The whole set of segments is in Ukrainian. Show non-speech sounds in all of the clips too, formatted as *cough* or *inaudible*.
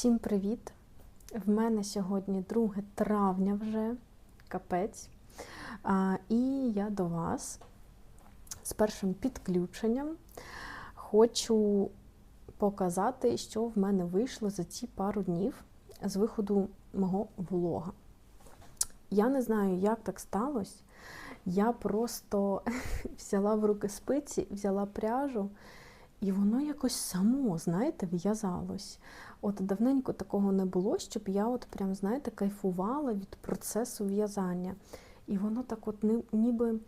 Всім привіт! В мене сьогодні 2 травня вже капець. І я до вас з першим підключенням хочу показати, що в мене вийшло за ці пару днів з виходу мого влога. Я не знаю, як так сталося. Я просто *laughs* взяла в руки спиці, взяла пряжу, і воно якось само, знаєте, в'язалось. От давненько такого не було, щоб я от прям, знаєте, кайфувала від процесу в'язання. І воно так от ніби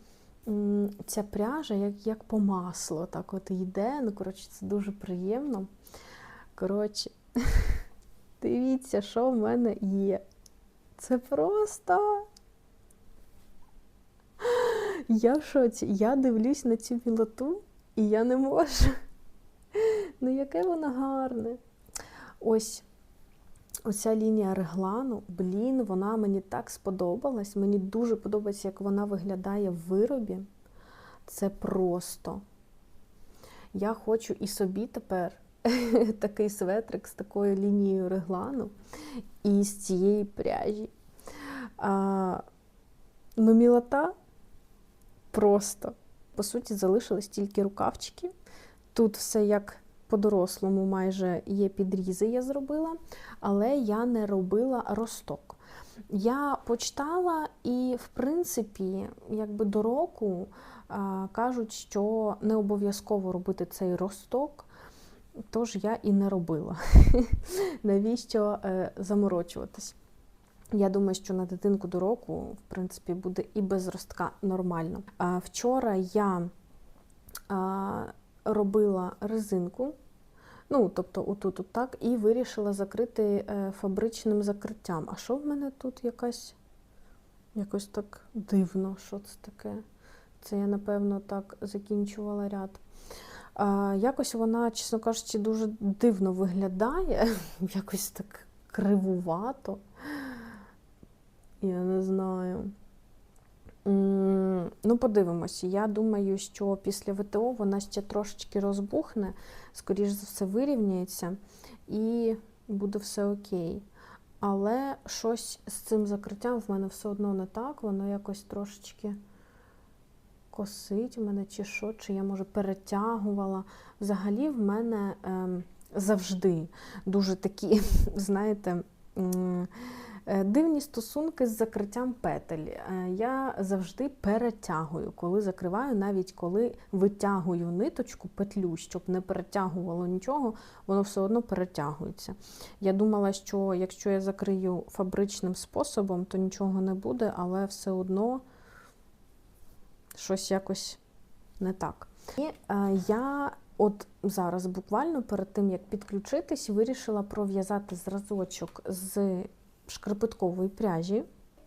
ця пряжа, як, як по маслу, так от йде. Ну, коротше, це дуже приємно. Коротше, *laughs* дивіться, що в мене є. Це просто. *laughs* Я в шоці. Я дивлюсь на цю білоту, і я не можу. Ну, яке воно гарне. Ось оця лінія реглану, блін, вона мені так сподобалась. Мені дуже подобається, як вона виглядає в виробі. Це просто. Я хочу і собі тепер *laughs* такий светрик з такою лінією реглану і з цієї пряжі. А, ну, мілота просто. По суті, залишились тільки рукавчики. Тут все як по-дорослому майже є підрізи, я зробила, але я не робила росток. Я почитала, і, в принципі, якби до року кажуть, що не обов'язково робити цей росток, тож я і не робила. *laughs* Навіщо е, заморочуватись? Я думаю, що на дитинку до року, в принципі, буде і без ростка нормально. А, вчора я робила резинку, ну, тобто отут, от так, і вирішила закрити е, фабричним закриттям. А що в мене тут якась якось так дивно, що це таке? Це я, напевно, так закінчувала ряд. А, якось вона, чесно кажучи, дуже дивно виглядає, *laughs* якось так кривувато. Я не знаю. Ну, подивимося. Я думаю, що після ВТО вона ще трошечки розбухне, скоріш за все, вирівняється і буде все окей. Але щось з цим закриттям в мене все одно не так, воно якось трошечки косить в мене чи що, чи я, може, перетягувала. Взагалі, в мене ем, завжди дуже такі, *laughs* знаєте, Е, Дивні стосунки з закриттям петель. Е, Я завжди перетягую, коли закриваю, навіть коли витягую ниточку, петлю, щоб не перетягувало нічого, воно все одно перетягується. Я думала, що якщо я закрию фабричним способом, то нічого не буде, але все одно щось якось не так. І е, я от зараз, буквально перед тим як підключитись, вирішила пров'язати зразочок з шкарпеткової пряжі.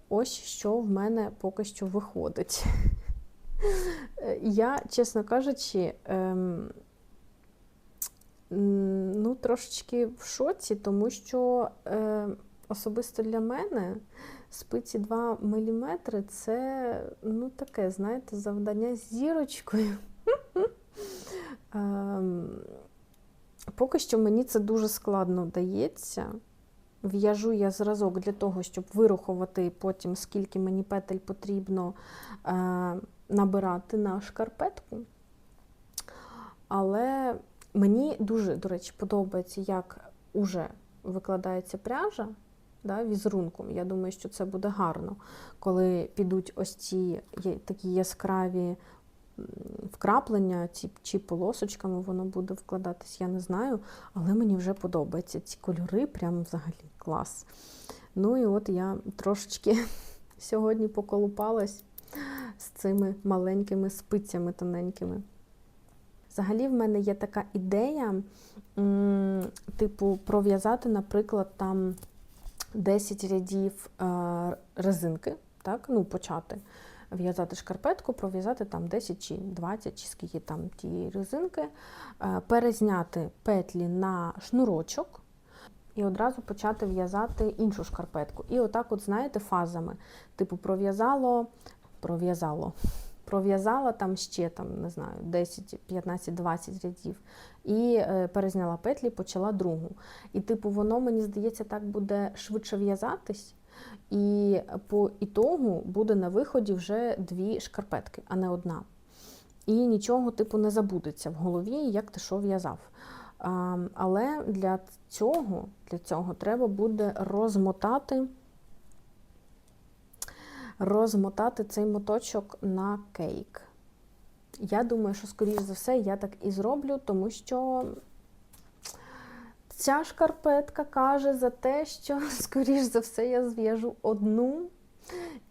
Ось що в мене поки що виходить. Я, чесно кажучи, ем, ну, трошечки в шоці, тому що е, особисто для мене спиці 2 мм це ну, таке, знаєте, завдання з зірочкою. Ем, поки що мені це дуже складно дається. В'яжу я зразок для того, щоб вирахувати потім, скільки мені петель потрібно е, набирати на шкарпетку. Але мені дуже, до речі, подобається, як уже викладається пряжа да, візерунком. Я думаю, що це буде гарно, коли підуть ось ці такі яскраві вкраплення ці, чи полосочками воно буде вкладатись, я не знаю, але мені вже подобаються ці кольори, прям взагалі клас. Ну і от я трошечки *laughs* сьогодні поколупалась з цими маленькими спицями тоненькими. Взагалі, в мене є така ідея, типу, пров'язати, наприклад, там 10 рядів е, резинки, так, ну, почати в'язати шкарпетку, пров'язати там 10 чи 20, чи скільки там тієї резинки, е, перезняти петлі на шнурочок і одразу почати в'язати іншу шкарпетку. І отак, от, знаєте, фазами. Типу, пров'язало, пров'язало. пров'язала там ще там, не знаю, 10, 15, 20 рядів і е, перезняла петлі, почала другу. І, типу, воно, мені здається, так буде швидше в'язатись. І по ітогу буде на виході вже дві шкарпетки, а не одна. І нічого, типу, не забудеться в голові, як ти що в'язав. Але для цього, для цього треба буде розмотати, розмотати цей моточок на кейк. Я думаю, що, скоріш за все, я так і зроблю, тому що ця шкарпетка каже за те, що, *laughs* скоріш за все, я зв'яжу одну,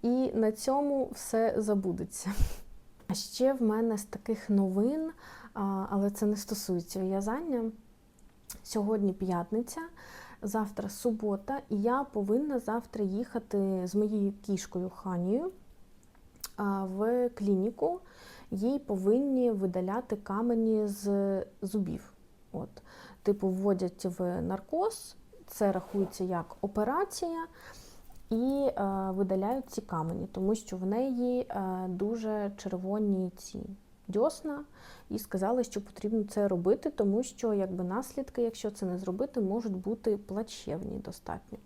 і на цьому все забудеться. А ще в мене з таких новин, але це не стосується в'язання. Сьогодні п'ятниця, завтра субота, і я повинна завтра їхати з моєю кішкою Ханією в клініку. Їй повинні видаляти камені з зубів. От. Типу, вводять в наркоз, це рахується як операція, і е, видаляють ці камені, тому що в неї е, дуже червоні ці дьосна, і сказали, що потрібно це робити, тому що якби наслідки, якщо це не зробити, можуть бути плачевні достатньо.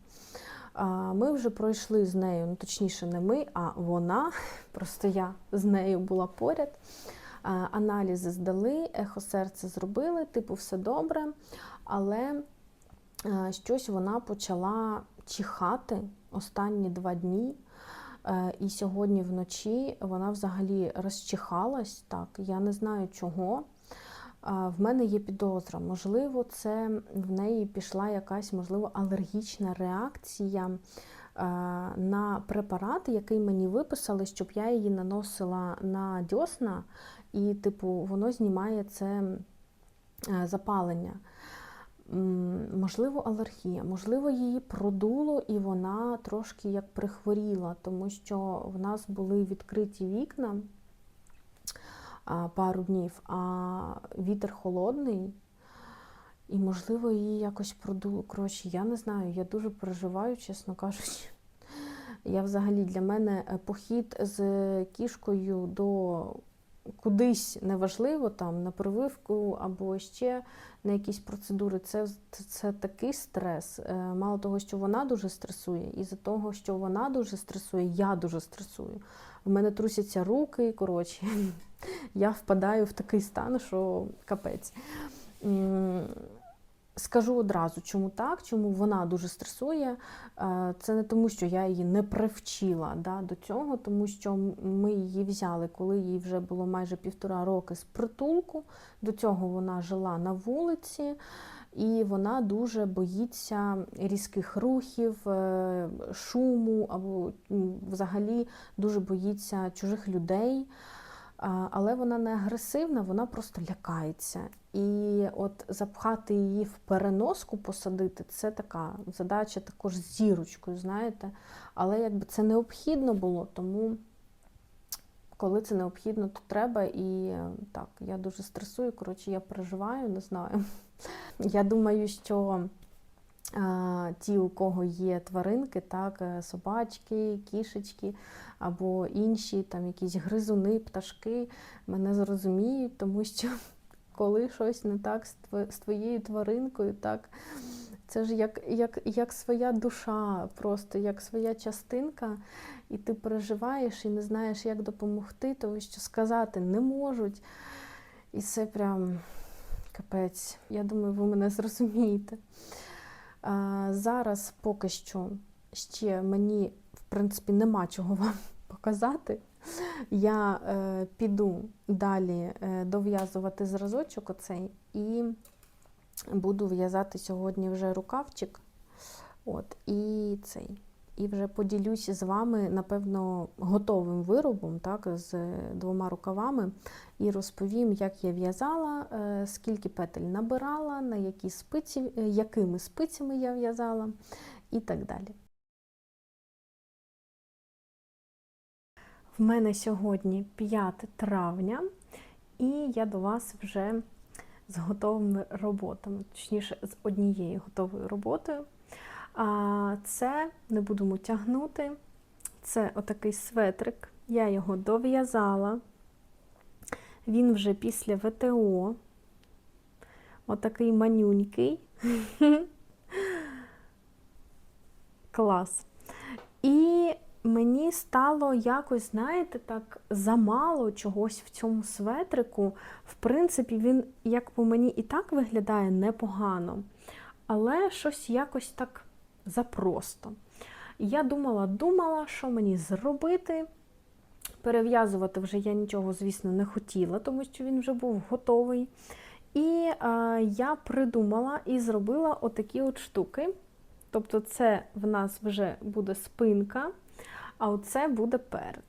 Ми вже пройшли з нею, ну точніше, не ми, а вона. *laughs* Просто я з нею була поряд. А, Аналізи здали, ехо серця зробили, типу, все добре, але щось вона почала чихати останні два дні. Е, І сьогодні вночі вона взагалі розчихалась. Так, я не знаю чого. В мене є підозра. Можливо, це в неї пішла якась, можливо, алергічна реакція е, на препарат, який мені виписали, щоб я її наносила на дьосна, і, типу, воно знімає це е, запалення. Можливо, алергія, можливо, її продуло і вона трошки як прихворіла, тому що в нас були відкриті вікна пару днів, а вітер холодний, і, можливо, її якось продуло. Коротше, я не знаю, я дуже переживаю, чесно кажучи. Я взагалі для мене е, похід з кішкою до кудись неважливо, там на прививку або ще на якісь процедури. Це, це, такий стрес. Е, Мало того, що вона дуже стресує, і за того, що вона дуже стресує, я дуже стресую. В мене трусяться руки, коротше, *laughs* я впадаю в такий стан, що капець. Скажу одразу, чому так, чому вона дуже стресує. Е, Це не тому, що я її не привчила да, до цього, тому що ми її взяли, коли їй вже було майже півтора роки з притулку. До цього вона жила на вулиці, і вона дуже боїться різких рухів, е, шуму, або взагалі дуже боїться чужих людей. Але вона не агресивна, вона просто лякається. І от запхати її в переноску, посадити це така задача також з зірочкою, знаєте. Але якби це необхідно було, тому коли це необхідно, то треба. І е, так, я дуже стресую, коротше, я переживаю, не знаю. *laughs* Я думаю, що ті, у кого є тваринки, так, е, собачки, кішечки або інші там якісь гризуни, пташки, мене зрозуміють, тому що *laughs* коли щось не так з твоєю тваринкою, так, це ж як, як, як своя душа, просто як своя частинка, і ти переживаєш і не знаєш, як допомогти, тому що сказати не можуть. І це прям капець. Я думаю, ви мене *laughs* зрозумієте. Зараз поки що ще мені, в принципі, нема чого *laughs* вам показати. Я е, піду далі е, дов'язувати зразочок оцей і буду в'язати сьогодні вже рукавчик. От, і цей. І вже поділюся з вами, напевно, готовим виробом, так, з двома рукавами, і розповім, як я в'язала, е, скільки петель набирала, на які спиці, е, якими спицями я в'язала і так далі. В мене сьогодні 5 травня, і я до вас вже з готовими роботами, точніше, з однією готовою роботою. А це не будемо тягнути. Це отакий светрик. Я його дов'язала. Він вже після ВТО. Отакий манюнький. *laughs* Клас. І мені стало якось, знаєте, так замало чогось в цьому светрику. В принципі, він, як по мені, і так виглядає непогано, але щось якось так запросто. Я думала, думала, що мені зробити. Перев'язувати вже я нічого, звісно, не хотіла, тому що він вже був готовий. І е, я придумала і зробила отакі от штуки. Тобто, це в нас вже буде спинка, а оце буде перед.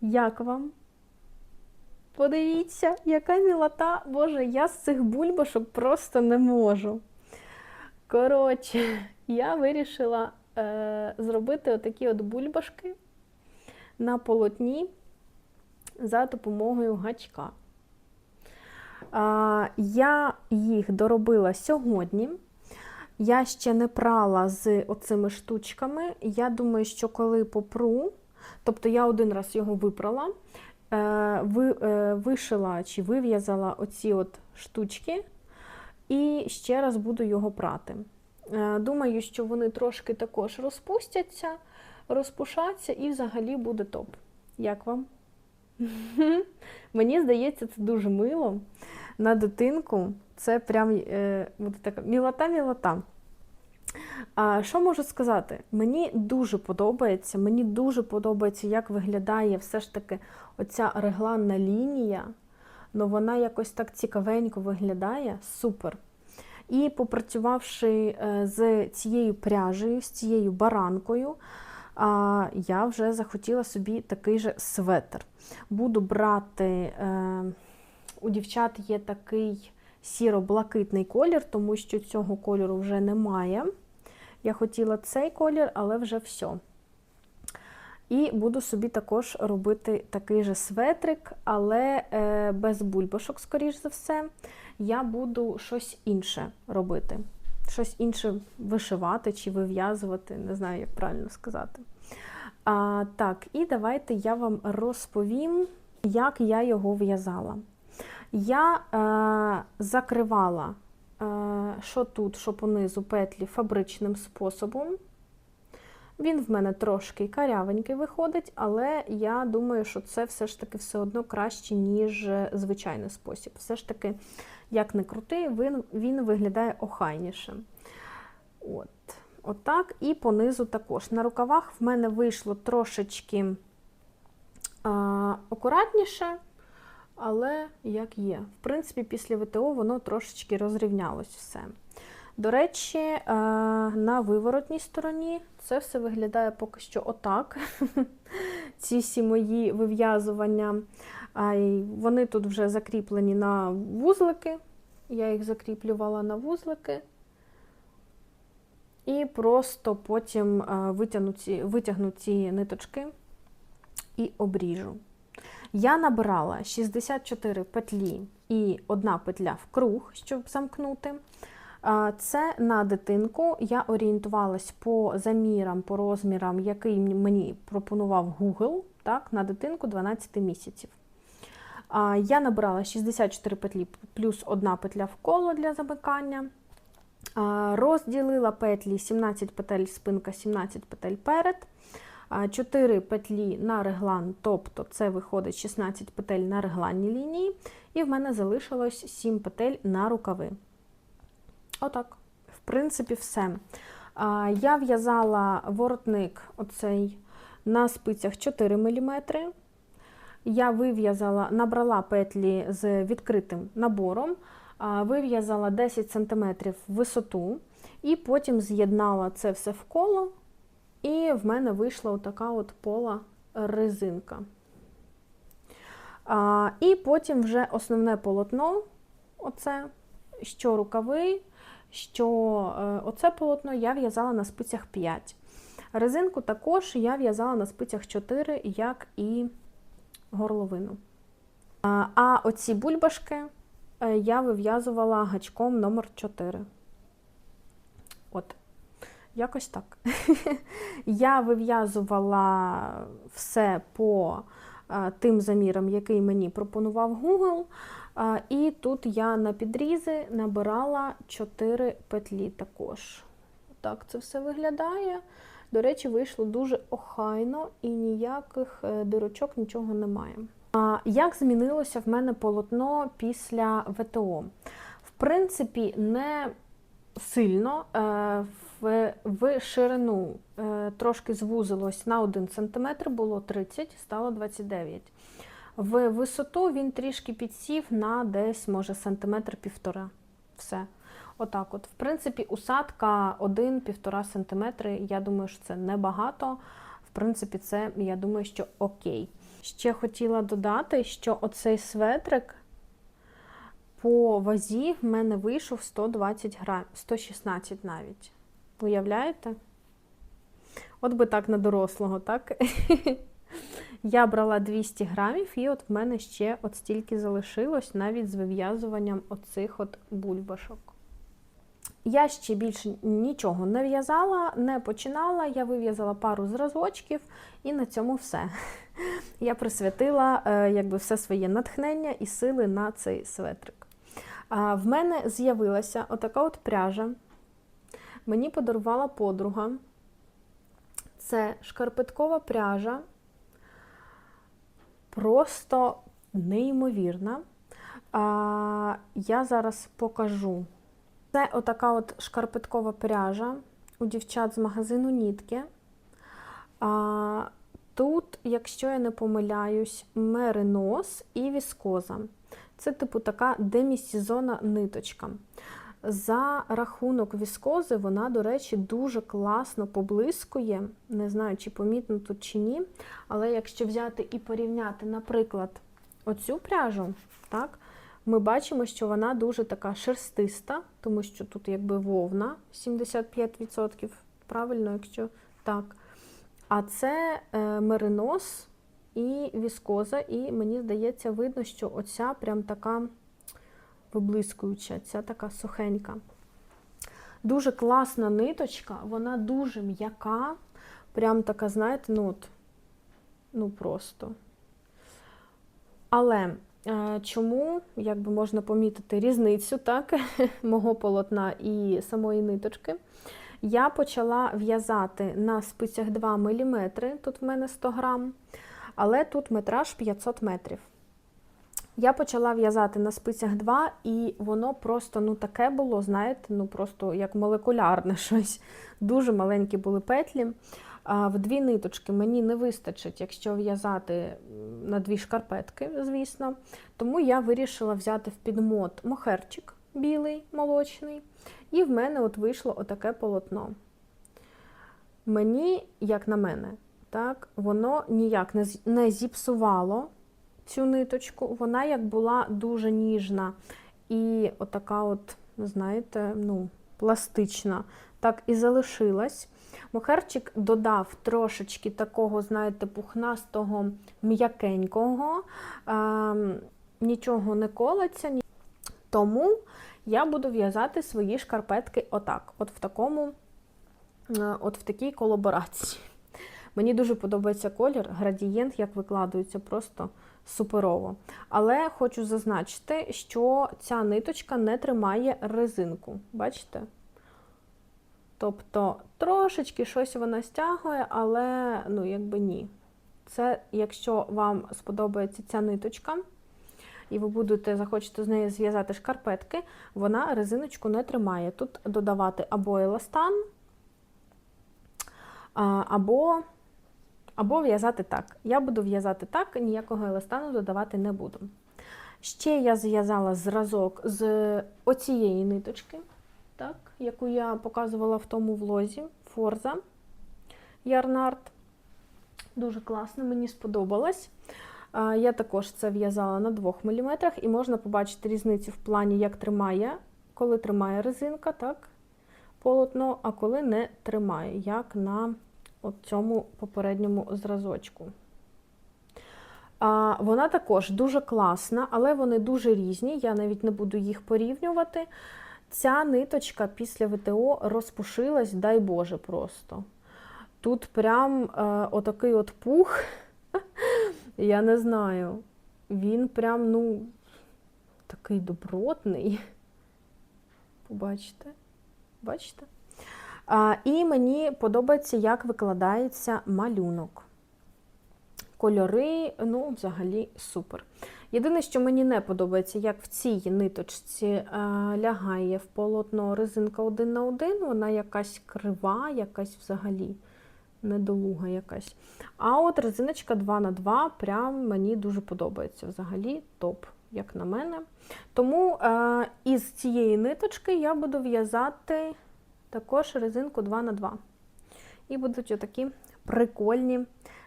Як вам? Подивіться, яка мілота. Боже, я з цих бульбашок просто не можу. Коротше, *laughs* я вирішила е, зробити отакі от бульбашки на полотні за допомогою гачка. А, я їх доробила сьогодні. Я ще не прала з оцими штучками. Я думаю, що коли попру, тобто я один раз його випрала, е, е, вишила чи вив'язала оці от штучки, і ще раз буду його прати. Е, думаю, що вони трошки також розпустяться, розпушаться і взагалі буде топ. Як вам? *laughs* Мені здається, це дуже мило. На дитинку це прям е, буде така мілота-мілота. А, Що можу сказати? Мені дуже подобається, мені дуже подобається, як виглядає все ж таки оця регланна лінія. Ну вона якось так цікавенько виглядає, супер. І попрацювавши е, з цією пряжею, з цією баранкою, я вже захотіла собі такий же светр. Буду брати, е, у дівчат є такий сіро-блакитний колір, тому що цього кольору вже немає. Я хотіла цей колір, але вже все. І буду собі також робити такий же светрик, але е, без бульбашок, скоріш за все. Я буду щось інше робити. Щось інше вишивати чи вив'язувати, не знаю, як правильно сказати. А, Так, і давайте я вам розповім, як я його в'язала. Я е, закривала, е, що тут, що понизу петлі фабричним способом. Він в мене трошки карявенький виходить, але я думаю, що це все ж таки все одно краще, ніж звичайний спосіб. Все ж таки, як не крутий, він він виглядає охайніше. От. Отак. І понизу також. На рукавах в мене вийшло трошечки а, акуратніше, але як є. В принципі, після ВТО воно трошечки розрівнялось все. До речі, е, на виворотній стороні це все виглядає поки що отак. *laughs* Ці всі мої вив'язування. Вони тут вже закріплені на вузлики. Я їх закріплювала на вузлики. І просто потім е, витягну ці, ниточки і обріжу. Я набирала 64 петлі і одна петля в круг, щоб замкнути. Це на дитинку. Я орієнтувалась по замірам, по розмірам, який мені пропонував Google, так, на дитинку 12 місяців. Я набрала 64 петлі плюс одна петля в коло для замикання. Розділила петлі 17 петель спинка, 17 петель перед. 4 петлі на реглан, тобто це виходить 16 петель на регланній лінії, і в мене залишилось 7 петель на рукави. Отак, в принципі, все. Я в'язала воротник оцей на спицях 4 мм. Я вив'язала, набрала петлі з відкритим набором, вив'язала 10 см висоту, і потім з'єднала це все в коло, і в мене вийшла отака от пола резинка. І потім вже основне полотно, оце, що рукави, що е, оце полотно я в'язала на спицях 5. Резинку також я в'язала на спицях 4, як і горловину. А оці бульбашки е, я вив'язувала гачком номер 4 От, якось так. *laughs* Я вив'язувала все по тим заміром, який мені пропонував Google. І тут я на підрізи набирала 4 петлі також. Так це все виглядає. До речі, вийшло дуже охайно і ніяких е, дирочок, нічого немає. А як змінилося в мене полотно після ВТО? В принципі, не сильно. Е, В, в ширину е, трошки звузилось на 1 см, було 30, стало 29 В висоту він трішки підсів на десь, може, сантиметр півтора. Все. Отак от. В принципі, усадка 1-1,5 см, я думаю, що це небагато. В принципі, це, я думаю, що окей. Ще хотіла додати, що оцей светрик по вазі в мене вийшов 120 грамів, 116 навіть. Уявляєте? От би так на дорослого, так? *laughs* Я брала 200 грамів, і от в мене ще от стільки залишилось навіть з вив'язуванням оцих от бульбашок. Я ще більше нічого не в'язала, не починала. Я вив'язала пару зразочків, і на цьому все. *laughs* Я присвятила е, якби, все своє натхнення і сили на цей светрик. В мене з'явилася отака от пряжа. Мені подарувала подруга. Це шкарпеткова пряжа. Просто неймовірна. А, Я зараз покажу. Це отака от шкарпеткова пряжа у дівчат з магазину Нітки. А, Тут, якщо я не помиляюсь, меринос і віскоза. Це, типу, така демісезонна ниточка. За рахунок віскози, вона, до речі, дуже класно поблискує. Не знаю, чи помітно тут чи ні. Але якщо взяти і порівняти, наприклад, оцю пряжу, так, ми бачимо, що вона дуже така шерстиста, тому що тут якби вовна 75%, правильно, якщо так. А це е, меринос і віскоза, і мені здається, видно, що оця прям така виблискуюча, ця така сухенька. Дуже класна ниточка, вона дуже м'яка, прям така, знаєте, ну от, ну просто. Але е, чому, як би можна помітити, різницю так, *laughs* мого полотна і самої ниточки? Я почала в'язати на спицях 2 мм, тут в мене 100 грам, але тут метраж 500 метрів. Я почала в'язати на спицях 2, і воно просто ну, таке було, знаєте, ну просто як молекулярне *laughs* щось. Дуже маленькі були петлі. А В дві ниточки мені не вистачить, якщо в'язати на дві шкарпетки, звісно. Тому я вирішила взяти в підмот мохерчик білий, молочний. І в мене от вийшло отаке полотно. Мені, як на мене, так, воно ніяк не зіпсувало цю ниточку. Вона як була дуже ніжна і отака, от, знаєте, ну, пластична, так і залишилась. Мохерчик додав трошечки такого, знаєте, пухнастого, м'якенького, е, нічого не колеться. Тому я буду в'язати свої шкарпетки отак, от в такому, е, от в такій колаборації. Мені дуже подобається колір, градієнт, як викладується, просто суперово. Але хочу зазначити, що ця ниточка не тримає резинку. Бачите? Тобто трошечки щось вона стягує, але ну, якби ні. Це, якщо вам сподобається ця ниточка, і ви будете захочете з нею зв'язати шкарпетки, вона резиночку не тримає. Тут додавати або еластан, або або в'язати так. Я буду в'язати так, ніякого еластану додавати не буду. Ще я зв'язала зразок з оцієї ниточки, так, яку я показувала в тому влозі Форза Ярнард. Дуже класно, мені сподобалось. Я також це в'язала на 2 мм, і можна побачити різницю в плані, як тримає, коли тримає резинка, так, полотно, а коли не тримає, як на от цьому попередньому зразочку. Вона також дуже класна, але вони дуже різні, я навіть не буду їх порівнювати. Ця ниточка після ВТО розпушилась, дай Боже, просто. Тут прям е, отакий от пух. *laughs* Я не знаю. Він прям, ну, такий добротний. Побачите? Бачите? І мені подобається, як викладається малюнок. Кольори, ну, взагалі, супер. Єдине, що мені не подобається, як в цій ниточці лягає в полотно резинка один на один, вона якась крива, якась взагалі недолуга якась. А от резиночка 2 на 2 прям мені дуже подобається. Взагалі топ, як на мене. Тому із цієї ниточки я буду в'язати також резинку 2 на 2 І будуть отакі прикольні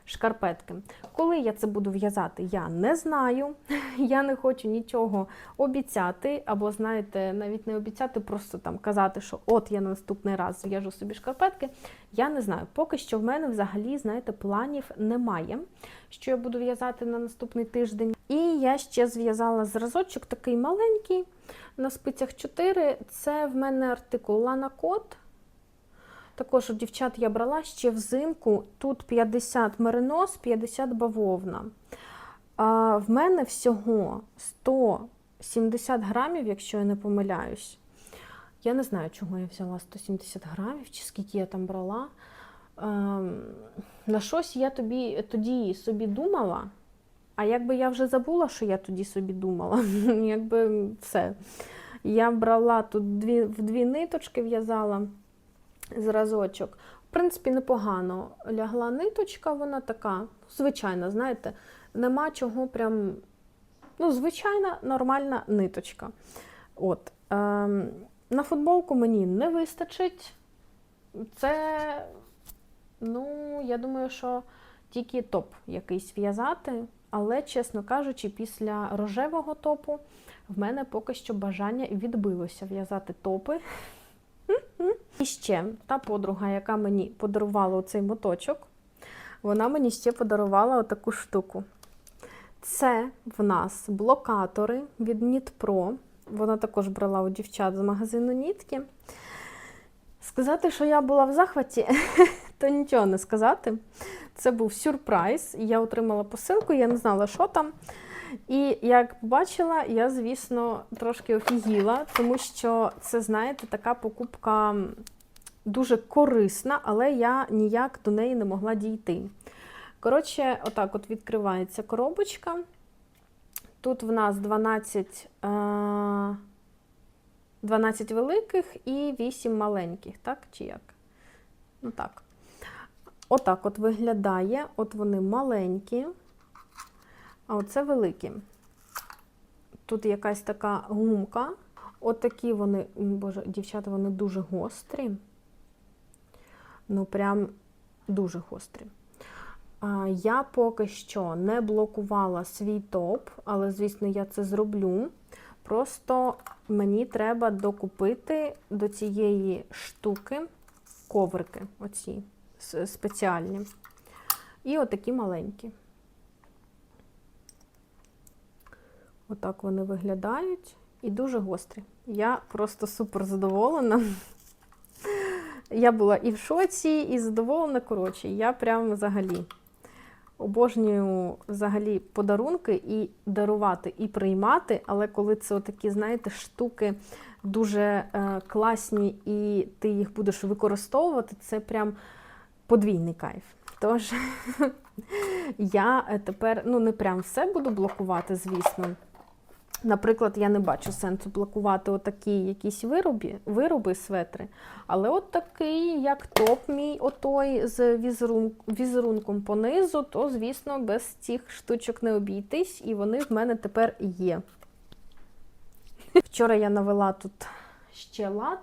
шкарпетки. Коли я це буду в'язати, я не знаю. *laughs* Я не хочу нічого обіцяти, або, знаєте, навіть не обіцяти, просто там казати, що от я на наступний раз зв'яжу собі шкарпетки. Я не знаю. Поки що в мене взагалі, знаєте, планів немає, що я буду в'язати на наступний тиждень. І я ще зв'язала зразочок такий маленький, на спицях 4. Це в мене артикул Лана Кот. Також у дівчат я брала ще взимку. Тут 50 меринос, 50 бавовна. А в мене всього 170 грамів, якщо я не помиляюсь. Я не знаю, чого я взяла 170 грамів, чи скільки я там брала. Ем, на щось я тобі тоді собі думала. А якби я вже забула, що я тоді собі думала, *laughs* якби все. Я брала тут дві, в дві ниточки, в'язала зразочок. В принципі, непогано лягла ниточка, вона така, звичайна, знаєте, нема чого прям, ну, звичайна нормальна ниточка. От. Ем, на футболку мені не вистачить. Це, ну, я думаю, що тільки топ якийсь в'язати. Але, чесно кажучи, після рожевого топу в мене поки що бажання відбилося в'язати топи. І ще та подруга, яка мені подарувала оцей моточок, вона мені ще подарувала отаку штуку. Це в нас блокатори від Нітпро. Вона також брала у дівчат з магазину Нітки. Сказати, що я була в захваті, *laughs* то нічого не сказати. Це був сюрприз. Я отримала посилку, я не знала, що там. І як побачила, я, звісно, трошки офігіла, тому що це, знаєте, така покупка дуже корисна, але я ніяк до неї не могла дійти. Коротше, отак от відкривається коробочка. Тут в нас 12 12 великих і 8 маленьких, так? Чи як? Ну так. Отак от виглядає. От вони маленькі, а оце великі. Тут якась така гумка. Отакі от вони, боже, дівчата, вони дуже гострі. Ну, прям дуже гострі. Я поки що не блокувала свій топ, але, звісно, я це зроблю. Просто мені треба докупити до цієї штуки коврики, оці спеціальні. І отакі маленькі. Отак вони виглядають і дуже гострі. Я просто супер задоволена. Я була і в шоці, і задоволена, коротше, я прям взагалі обожнюю взагалі подарунки і дарувати, і приймати, але коли це такі, знаєте, штуки дуже е, класні, і ти їх будеш використовувати, це прям подвійний кайф. Тож, *laughs* я тепер, ну, не прям все буду блокувати, звісно. Наприклад, я не бачу сенсу блокувати отакі якісь вироби, вироби светри. Але от такий, як топ мій, отой з візерун, візерунком понизу, то, звісно, без цих штучок не обійтись, і вони в мене тепер є. Вчора я навела тут ще лад,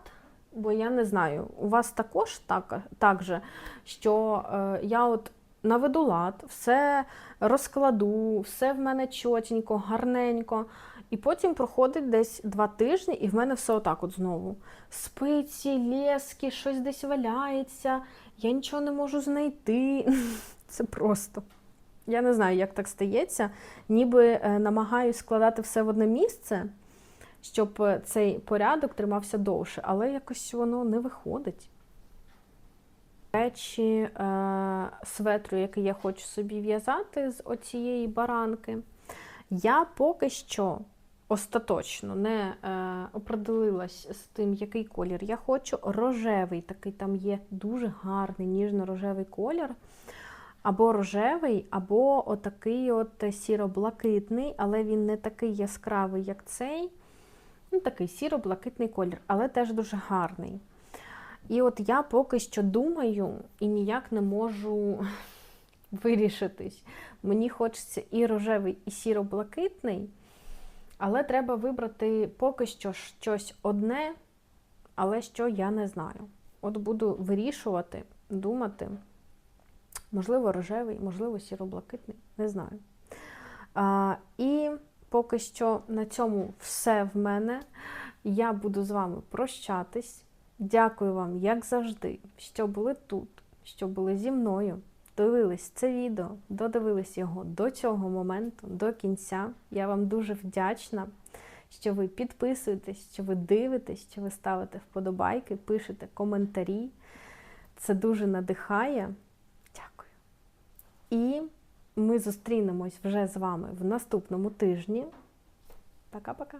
бо я не знаю, у вас також так, так же, що е, я от наведу лад, все розкладу, все в мене чотенько, гарненько. І потім проходить десь два тижні, і в мене все отак от знову. Спиці, лески, щось десь валяється, я нічого не можу знайти. *laughs* Це просто. Я не знаю, як так стається. Ніби е, намагаюся складати все в одне місце, щоб е, цей порядок тримався довше, але якось воно не виходить. речі е, светру, який я хочу собі в'язати з оцієї баранки. Я поки що остаточно не е, определилась з тим, який колір я хочу. Рожевий такий там є дуже гарний ніжно-рожевий колір. Або рожевий, або отакий от сіро-блакитний, але він не такий яскравий, як цей. Ну, такий сіро-блакитний колір, але теж дуже гарний. І от я поки що думаю і ніяк не можу *laughs* вирішитись. Мені хочеться і рожевий, і сіро-блакитний, але треба вибрати поки що щось одне, але що я не знаю. От буду вирішувати, думати. Можливо, рожевий, можливо, сіро-блакитний, не знаю. А, і поки що на цьому все в мене. Я буду з вами прощатись. Дякую вам, як завжди, що були тут, що були зі мною. Дивились це відео, додивились його до цього моменту, до кінця. Я вам дуже вдячна, що ви підписуєтесь, що ви дивитесь, що ви ставите вподобайки, пишете коментарі. Це дуже надихає. Дякую. І ми зустрінемось вже з вами в наступному тижні. Пока-пока.